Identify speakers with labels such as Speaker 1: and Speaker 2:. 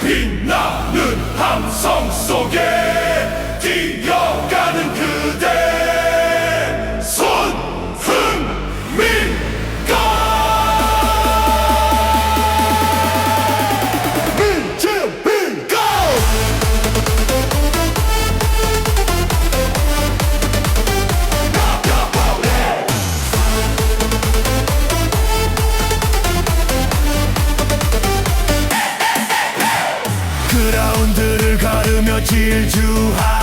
Speaker 1: 빛나는 함성 속에. feel too high.